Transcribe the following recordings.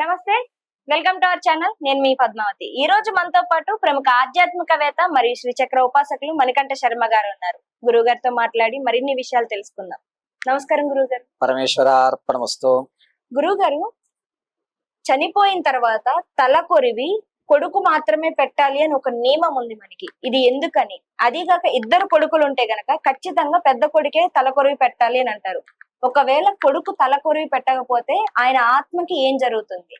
నమస్తే welcome to our channel. నేను మీ పద్మావతి. ఈ రోజు మనతో పాటు ప్రముఖ ఆధ్యాత్మికవేత్త మరియు శ్రీచక్ర ఉపాసకులు మణికంఠ శర్మ గారు ఉన్నారు. గురువు గారితో మాట్లాడి మరిన్ని విషయాలు తెలుసుకుందాం. నమస్కారం గురువు గారు. పరమేశ్వర అర్పణమస్తు గురువు గారు చనిపోయిన తర్వాత తల కొరివి కొడుకు మాత్రమే పెట్టాలి అని ఒక నియమం ఉంది మనకి. ఇది ఎందుకని? అదీగాక ఇద్దరు కొడుకులు ఉంటే గనక ఖచ్చితంగా పెద్ద కొడుకే తల కొరివి పెట్టాలి అని అంటారు. ఒకవేళ కొడుకు తల కొరివి పెట్టకపోతే ఆయన ఆత్మకి ఏం జరుగుతుంది?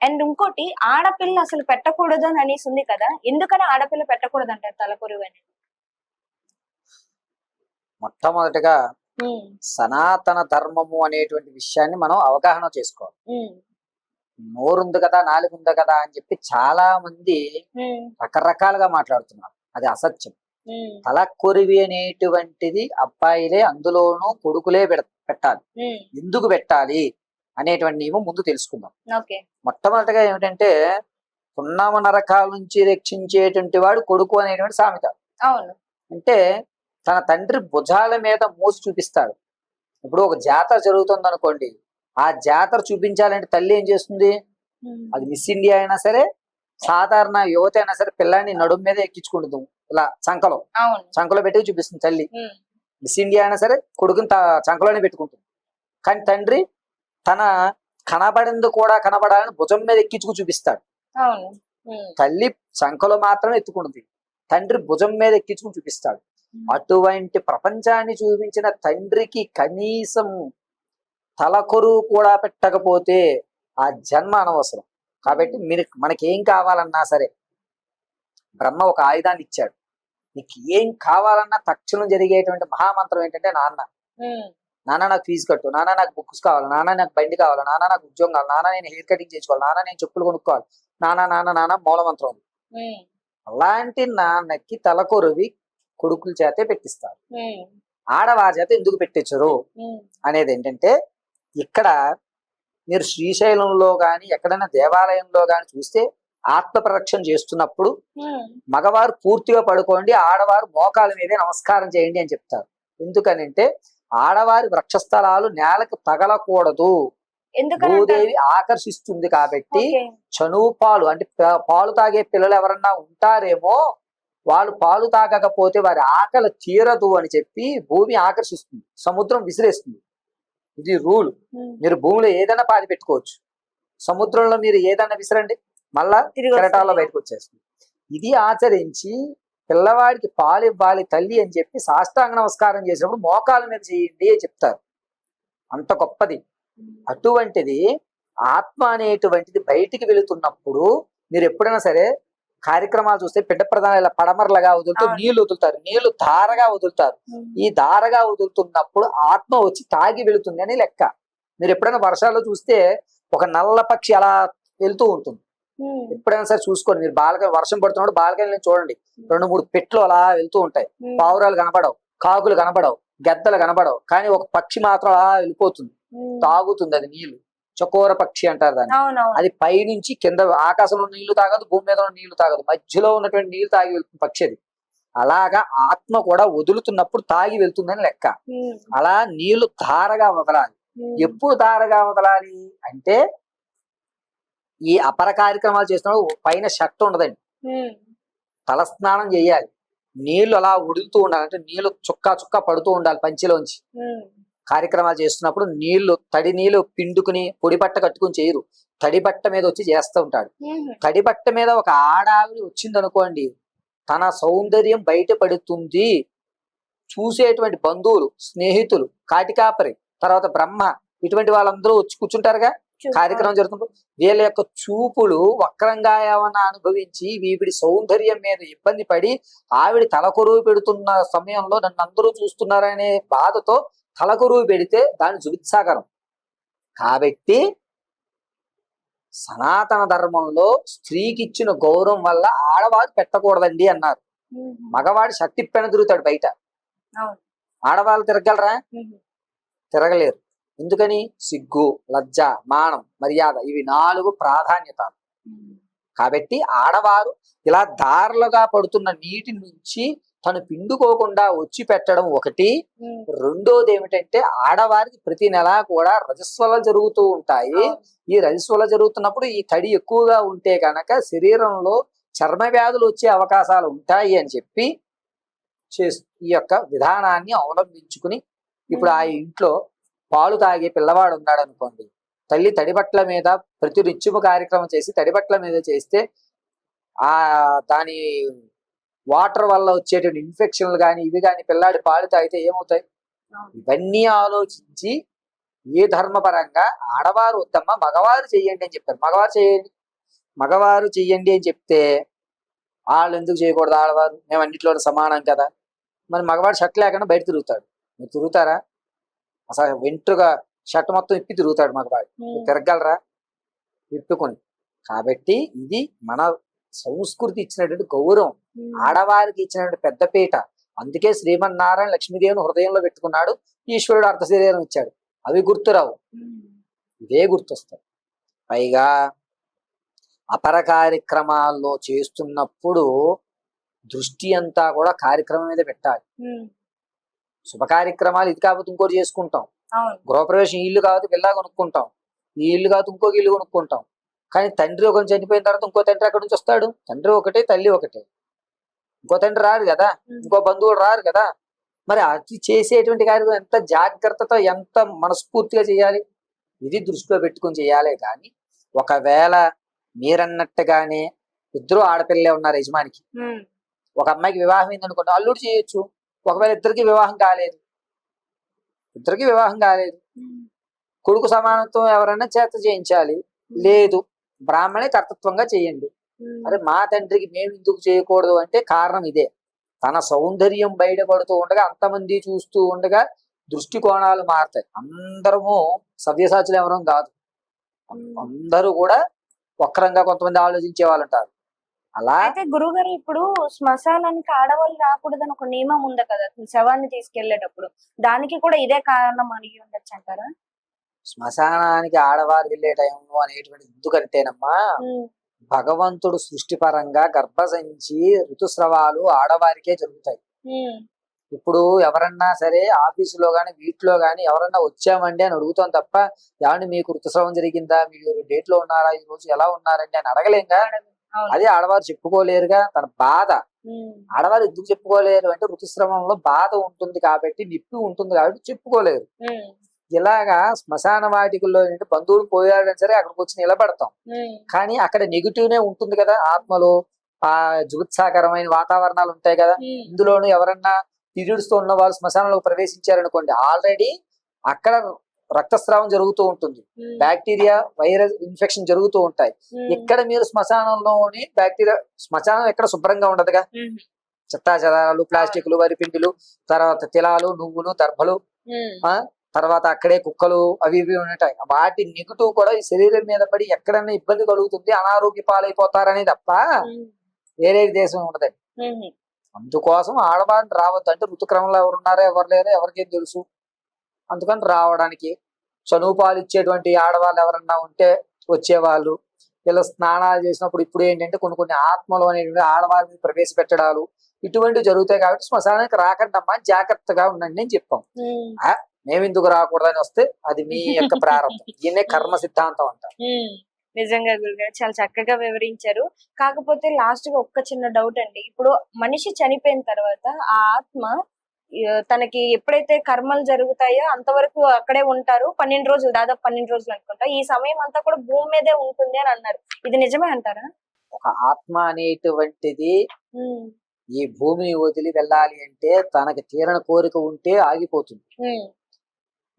అండ్ ఇంకోటి ఆడపిల్ల అసలు పెట్టకూడదు అని అనేసి ఉంది కదా ఎందుకని ఆడపిల్ల పెట్టకూడదు అంటారు తల కొరివి అనేది? మొట్టమొదటిగా సనాతన ధర్మము అనేటువంటి విషయాన్ని మనం అవగాహన చేసుకోవాలి. నోరుంది కదా నాలుగు ఉంది కదా అని చెప్పి చాలా మంది రకరకాలుగా మాట్లాడుతున్నారు. అది అసత్యం. ఉమ్, తల కొరివి అనేటువంటిది అబ్బాయిలే అందులోనూ కొడుకులే పెడ- పెట్టాలి. ఎందుకు పెట్టాలి అనేటువంటి నియమం ముందు తెలుసుకుందాం. మొట్టమొదటిగా ఏమిటంటే పున్నమ నరకాల నుంచి రక్షించేటువంటి వాడు కొడుకు అనేటువంటి సామెత. అవును. అంటే తన తండ్రి భుజాల మీద మోసి చూపిస్తాడు. ఇప్పుడు ఒక జాతర జరుగుతుంది అనుకోండి ఆ జాతర చూపించాలంటే తల్లి ఏం చేస్తుంది? అది మిస్ ఇండియా అయినా సరే సాధారణ యువత అయినా సరే పిల్లాన్ని నడుము మీద ఎక్కించుకుంటుంది. ఇలా చంకలో. చంకలో పెట్టి చూపిస్తుంది తల్లి. మిస్ ఇండియా అయినా సరే కొడుకుని చంకలోనే పెట్టుకుంటుంది. కానీ తండ్రి తన కనబడింది కూడా కనబడాలని భుజం మీద ఎక్కించుకు చూపిస్తాడు. తల్లి చంకలో మాత్రమే ఎత్తుకుంటుంది. తండ్రి భుజం మీద ఎక్కించుకుని చూపిస్తాడు. అటువంటి ప్రపంచాన్ని చూపించిన తండ్రికి కనీసం తలకొరువు కూడా పెట్టకపోతే ఆ జన్మ అనవసరం. కాబట్టి మీరు మనకేం కావాలన్నా సరే బ్రహ్మ ఒక ఆయుధాన్ని ఇచ్చాడు. నీకు ఏం కావాలన్నా తక్షణం జరిగేటువంటి మహామంత్రం ఏంటంటే నాన్న. నాన్న నాకు ఫీజు కట్టు. నాన్న నాకు బుక్స్ కావాలి. నాన్న నాకు బండి కావాలి. నాన్న నాకు ఉద్యోగం కావాలి. నాన్న నేను హెయిర్ కటింగ్ చేసుకోవాలి నాన్న నేను చెప్పులు కొనుక్కోవాలి. నాన్న నాన్న నాన్న మూలమంత్రం అలాంటి నాన్నకి తలకొరువి కొడుకుల చేతే పెట్టిస్తారు. ఆడవారి చేత ఎందుకు పెట్టించరు? అనేది ఏంటంటే ఇక్కడ మీరు శ్రీశైలంలో గాని ఎక్కడైనా దేవాలయంలో గాని చూస్తే ఆత్మ ప్రదక్షిణ చేస్తున్నప్పుడు మగవారు పూర్తిగా పడుకోండి ఆడవారు మోకాల మీదే నమస్కారం చేయండి అని చెప్తారు. ఎందుకనంటే ఆడవారి వృక్షస్థలాలు నేలకు తగలకూడదు? భూదేవి ఆకర్షిస్తుంది కాబట్టి. చనువు పాలు అంటే పాలు తాగే పిల్లలు ఎవరన్నా ఉంటారేమో వాళ్ళు పాలు తాగకపోతే వారి ఆకలి తీరదు అని చెప్పి భూమి ఆకర్షిస్తుంది సముద్రం విసిరేస్తుంది. ఇది రూల్. మీరు భూమిలో ఏదైనా పాతి పెట్టుకోవచ్చు. సముద్రంలో మీరు ఏదైనా విసిరండి. మళ్ళా కెరటాల్లో. బయటకు వచ్చేస్తుంది. ఇది ఆచరించి పిల్లవాడికి పాలు ఇవ్వాలి తల్లి అని చెప్పి సాష్టాంగ నమస్కారం చేసినప్పుడు మోకాల మీద చేయండి అని చెప్తారు. అంత గొప్పది. అటువంటిది ఆత్మ అనేటువంటిది బయటికి వెళుతున్నప్పుడు మీరు ఎప్పుడైనా సరే కార్యక్రమాలు చూస్తే బిడ్డ ప్రధాన ఇలా పడమరలుగా వదులుతూ. నీళ్ళు వదులుతారు. నీళ్ళు ధారగా వదులుతారు. ఈ ధారగా వదులుతున్నప్పుడు ఆత్మ వచ్చి తాగి వెళుతుంది అని లెక్క. మీరు ఎప్పుడైనా వర్షాల్లో చూస్తే ఒక నల్ల పక్షి అలా వెళ్తూ ఉంటుంది. ఎప్పుడైనా సరే చూసుకోండి. మీరు బాలక వర్షం పడుతున్నప్పుడు బాలకని చూడండి. రెండు మూడు పెట్లు అలా వెళ్తూ ఉంటాయి. పావురాలు కనపడవు కాకులు కనపడవు గద్దలు కనపడవు. కానీ ఒక పక్షి మాత్రం అలా వెళ్ళిపోతుంది. తాగుతుంది అది నీళ్ళు. చకోర పక్షి అంటారు దాన్ని. అది పైనుంచి కింద ఆకాశంలో నీళ్ళు తాగదు భూమి మీద నీళ్ళు తాగదు. మధ్యలో ఉన్నటువంటి నీళ్ళు తాగి వెళ్తుంది పక్షి అది. అలాగా ఆత్మ కూడా వదులుతున్నప్పుడు తాగి వెళ్తుందని లెక్క. అలా నీళ్ళు ధారగా వదలాలి. ఎప్పుడు ధారగా వదలాలి అంటే ఈ అపర కార్యక్రమాలు చేస్తున్నప్పుడు పైన షర్ట్ ఉండదండి. తలస్నానం చేయాలి. నీళ్ళు అలా ఉడుకుతూ ఉండాలి. అంటే నీళ్ళు చుక్క చుక్క పడుతూ ఉండాలి పంచిలోంచి. కార్యక్రమాలు చేస్తున్నప్పుడు నీళ్ళు తడి నీళ్ళు పిండుకుని పొడి బట్ట కట్టుకుని చేయరు. తడి బట్ట మీద వచ్చి చేస్తూ ఉంటాడు. తడి బట్ట మీద ఒక ఆడావిడి వచ్చింది అనుకోండి తన సౌందర్యం బయటపడుతుంది చూసేటువంటి బంధువులు స్నేహితులు కాటికాపరి తర్వాత బ్రహ్మ ఇటువంటి వాళ్ళందరూ వచ్చి కూర్చుంటారుగా. కార్యక్రమం జరుగుతుంది వీళ్ళ యొక్క చూపులు వక్రంగా ఏమన్నా అనుభవించి వీవిడి సౌందర్యం మీద ఇబ్బంది పడి ఆవిడ తలకొరువు పెడుతున్న సమయంలో నన్ను అందరూ చూస్తున్నారనే బాధతో తలకొరువు పెడితే దాని జుగుత్సాగరం కాబట్టి సనాతన ధర్మంలో స్త్రీకి ఇచ్చిన గౌరవం వల్ల ఆడవారు పెట్టకూడదండి అన్నారు. మగవాడు శక్తి పెన తిరుగుతాడు బయట. ఆడవాళ్ళు తిరగలరా? తిరగలేరు. ఎందుకని? సిగ్గు లజ్జ మానం మర్యాద ఇవి నాలుగు ప్రాధాన్యతలు. ఉమ్, కాబట్టి ఆడవారు ఇలా దారులుగా పడుతున్న నీటి నుంచి తను పిండుకోకుండా వచ్చి పెట్టడం ఒకటి. రెండోది ఏమిటంటే ఆడవారికి ప్రతి నెల కూడా రజస్వల జరుగుతూ ఉంటాయి. ఈ రజస్వల జరుగుతున్నప్పుడు ఈ తడి ఎక్కువగా ఉంటే కనుక శరీరంలో చర్మ వ్యాధులు వచ్చే అవకాశాలు ఉంటాయి అని చెప్పి చేస్ ఈ యొక్క విధానాన్ని అవలంబించుకుని ఇప్పుడు ఆ ఇంట్లో పాలు తాగే పిల్లవాడు ఉన్నాడు అనుకోండి తల్లి తడిబట్ల మీద ప్రతి నిత్యము కార్యక్రమం చేసి తడిబట్ల మీద చేస్తే ఆ దాని వాటర్ వల్ల వచ్చేటువంటి ఇన్ఫెక్షన్లు కానీ ఇవి కానీ పిల్లాడి పాలు తాగితే ఏమవుతాయి. ఇవన్నీ ఆలోచించి ఏ ధర్మపరంగా ఆడవారు వద్దమ్మ మగవారు చెయ్యండి అని చెప్పారు. మగవారు చేయండి మగవారు చెయ్యండి అని చెప్తే వాళ్ళు ఎందుకు చేయకూడదు ఆడవారు? మేము అన్నింటిలో సమానం కదా. మరి మగవాడు షర్ట్ లేకుండా బయట తిరుగుతాడు. మీరు తిరుగుతారా? అసలు వెంట్రుగా షర్ట్ మొత్తం ఇప్పి తిరుగుతాడు మగవాడు ఉమ్, తిరగలరా విప్పుకొని కాబట్టి ఇది మన సంస్కృతి ఇచ్చినటువంటి గౌరవం. ఆడవారికి ఇచ్చినటువంటి పెద్దపీట అందుకే శ్రీమన్నారాయణ లక్ష్మీదేవిని హృదయంలో పెట్టుకున్నాడు. ఈశ్వరుడు అర్థ శరీరం ఇచ్చాడు. అవి గుర్తురావు. ఇవే గుర్తొస్తాయి. పైగా అపర కార్యక్రమాల్లో చేస్తున్నప్పుడు దృష్టి అంతా కూడా కార్యక్రమం మీద పెట్టాలి. ఉమ్, శుభ కార్యక్రమాలు ఇది కాకపోతే ఇంకోటి చేసుకుంటాం. గృహప్రవేశం ఇల్లు కాకపోతే పిల్ల కొనుక్కుంటాం. ఈ ఇల్లు కాకపోతే ఇంకొక ఇల్లు కొనుక్కుంటాం. కానీ తండ్రి ఒకరు చనిపోయిన తర్వాత ఇంకో తండ్రి అక్కడి నుంచి వస్తాడు. తండ్రి ఒకటే తల్లి ఒకటే. ఇంకో తండ్రి రారు కదా. ఇంకో బంధువులు రారు కదా. మరి అది చేసేటువంటి కార్యక్రమం ఎంత జాగ్రత్తతో ఎంత మనస్ఫూర్తిగా చేయాలి? ఇది దృష్టిలో పెట్టుకొని చేయాలి కానీ ఒకవేళ మీరన్నట్టుగానే ఇద్దరు ఆడపిల్లలే ఉన్నారు యజమానికి. ఒక అమ్మాయికి వివాహం అయింది అనుకోండి అల్లుడు చేయొచ్చు. ఒకవేళ ఇద్దరికి వివాహం కాలేదు. ఇద్దరికి వివాహం కాలేదు. కొడుకు సమానత్వం ఎవరైనా చేత చేయించాలి. లేదు. బ్రాహ్మణే కర్తృత్వంగా చేయండి. అరే మా తండ్రికి మేము ఎందుకు చేయకూడదు అంటే కారణం ఇదే. తన సౌందర్యం బయటపడుతూ ఉండగా అంతమంది చూస్తూ ఉండగా దృష్టికోణాలు మారుతాయి. అందరము సవ్యసాచులు ఎవరం కాదు. అందరూ కూడా వక్రంగా కొంతమంది ఆలోచించే వాళ్ళు ఉంటారు అలా అయితే గురుగారు ఇప్పుడు శ్మశానానికి ఆడవాళ్ళు రాకూడదని ఒక నియమం ఉంది కదా శవాన్ని తీసుకెళ్ళేటప్పుడు దానికి కూడా ఇదే కారణం అడిగి ఉండొచ్చు అంటారా? శ్మశానానికి ఆడవారు వెళ్ళే టైంలో అనేటువంటి ఎందుకంటేనమ్మా భగవంతుడు సృష్టిపరంగా గర్భసంచి ఋతుస్రవాలు ఆడవారికే జరుగుతాయి. ఇప్పుడు ఎవరన్నా సరే ఆఫీసులో గాని వీటిలో గాని ఎవరన్నా వచ్చామండి అని అడుగుతాం తప్ప ఏమండి మీకు ఋతుస్రావం జరిగిందా? మీరు డేట్లో ఉన్నారా? ఈ రోజు ఎలా ఉన్నారండి? అని అడగలేంగా అవును. అదే ఆడవారు చెప్పుకోలేరుగా తన బాధ. ఆడవారు ఎందుకు చెప్పుకోలేరు అంటే ఋతుస్రావంలో బాధ ఉంటుంది కాబట్టి నిప్పి ఉంటుంది కాబట్టి చెప్పుకోలేరు. ఇలాగా శ్మశాన వాటికల్లో ఏంటి బంధువులు పోయాడని సరే అక్కడికి వచ్చి నిలబడతాం. కానీ అక్కడ నెగిటివ్ నే ఉంటుంది కదా ఆత్మలో. ఆ జుగుత్సాకరమైన వాతావరణాలు ఉంటాయి కదా. ఇందులోను ఎవరన్నా పీరియడ్స్తో ఉన్న వాళ్ళు శ్మశానంలో ప్రవేశించారనుకోండి ఆల్రెడీ అక్కడ రక్తస్రావం జరుగుతూ ఉంటుంది. ఉమ్, బ్యాక్టీరియా వైరస్ ఇన్ఫెక్షన్ జరుగుతూ ఉంటాయి. ఇక్కడ మీరు శ్మశానంలోని బ్యాక్టీరియా శ్మశానం ఎక్కడ శుభ్రంగా ఉండదుగా? ఉమ్, చెత్తా చెదారాలు ప్లాస్టిక్లు వరిపిండిలు తర్వాత తిలాలు నువ్వులు దర్భలు తర్వాత అక్కడే కుక్కలు అవి ఇవి ఉంటాయి. వాటి నెగిటివ్ కూడా ఈ శరీరం మీద పడి ఎక్కడన్నా ఇబ్బంది కలుగుతుంది అనారోగ్య పాలైపోతారని తప్ప వేరే దేశం ఉండదు. ఉమ్, అందుకోసం ఆడవారిని రావద్దు అంటే ఋతుక్రమంలో ఎవరు ఉన్నారో ఎవరు లేరో ఎవరికేం తెలుసు? అందుకని రావడానికి చనువు పాలు ఇచ్చేటువంటి ఆడవాళ్ళు ఎవరన్నా ఉంటే వచ్చేవాళ్ళు. ఇలా స్నానాలు చేసినప్పుడు ఇప్పుడు ఏంటంటే కొన్ని కొన్ని ఆత్మలు అనేటువంటి ఆడవారిని ప్రవేశపెట్టడాలు ఇటువంటివి జరుగుతాయి కాబట్టి శ్మశానానికి రాకండి అమ్మా జాగ్రత్తగా ఉండండి అని చెప్పాం. ఉమ్, మేము ఎందుకు రాకూడదని వస్తే అది మీ యొక్క ప్రారంభం. దీన్నే కర్మ సిద్ధాంతం అంటారు. ఉమ్. నిజంగా గురుగారు చాలా చక్కగా వివరించారు. కాకపోతే లాస్ట్గా ఒక్క చిన్న డౌట్ అండి. ఇప్పుడు మనిషి చనిపోయిన తర్వాత ఆ ఆత్మ తనకి ఎప్పుడైతే కర్మలు జరుగుతాయో అంతవరకు అక్కడే ఉంటారు. పన్నెండు రోజులు దాదాపు పన్నెండు రోజులు అనుకుంటా. ఈ సమయం అంతా కూడా భూమి మీదే ఉంటుంది అని అన్నారు. ఇది నిజమే అంటారా? ఒక ఆత్మ అనేటువంటిది ఈ భూమిని వదిలి వెళ్ళాలి అంటే తనకి తీరని కోరిక ఉంటే ఆగిపోతుంది.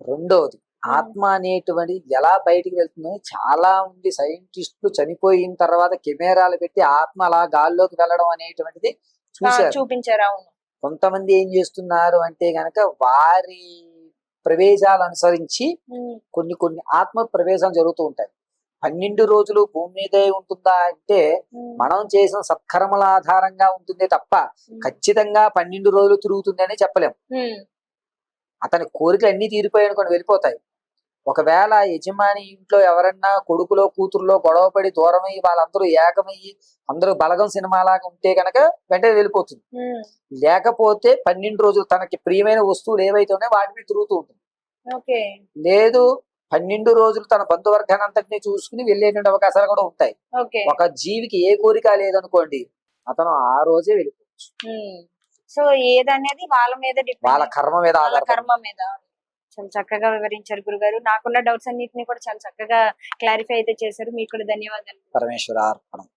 రెండవది ఆత్మ అనేటువంటిది ఎలా బయటికి వెళ్తుందో చాలా మంది సైంటిస్టులు చనిపోయిన తర్వాత కెమెరాలు పెట్టి ఆత్మ అలా గాల్లోకి వెళ్ళడం అనేటువంటిది చూపించారు అవును. కొంతమంది ఏం చేస్తున్నారు అంటే గనక వారి ప్రవేశాలు అనుసరించి కొన్ని కొన్ని ఆత్మ ప్రవేశం జరుగుతూ ఉంటాయి. పన్నెండు రోజులు భూమి మీదే ఉంటుందా అంటే మనం చేసిన సత్కర్మల ఆధారంగా ఉంటుందే తప్ప ఖచ్చితంగా పన్నెండు రోజులు తిరుగుతుంది అని చెప్పలేం. ఉమ్, అతని కోరికలు అన్ని తీరిపోయాయి అనుకోండి వెళ్ళిపోతాయి. ఒకవేళ యజమాని ఇంట్లో ఎవరన్నా కొడుకులో కూతురులో గొడవపడి దూరమయ్యి వాళ్ళందరూ ఏకమయ్యి అందరూ బలగం సినిమా లాగా ఉంటే గనక వెంటనే వెళ్ళిపోతుంది. లేకపోతే పన్నెండు రోజులు తనకి ప్రియమైన వస్తువులు ఏవైతే ఉన్నాయో వాటి మీద తిరుగుతూ ఉంటుంది. లేదు పన్నెండు రోజులు తన బంధువర్గాన్ని అంతటినీ చూసుకుని వెళ్ళేటువంటి అవకాశాలు కూడా ఉంటాయి. ఒక జీవికి ఏ కోరిక లేదనుకోండి అతను ఆ రోజే వెళ్ళిపోవచ్చు. సో ఏదనేది వాళ్ళ మీద వాళ్ళ కర్మ మీద కర్మ మీద చాలా చక్కగా వివరించారు గురుగారు. నాకున్న డౌట్స్ అన్నిటిని కూడా చాలా చక్కగా క్లారిఫై అయితే చేశారు. మీకు కూడా ధన్యవాదాలు. పరమేశ్వర అర్పణం.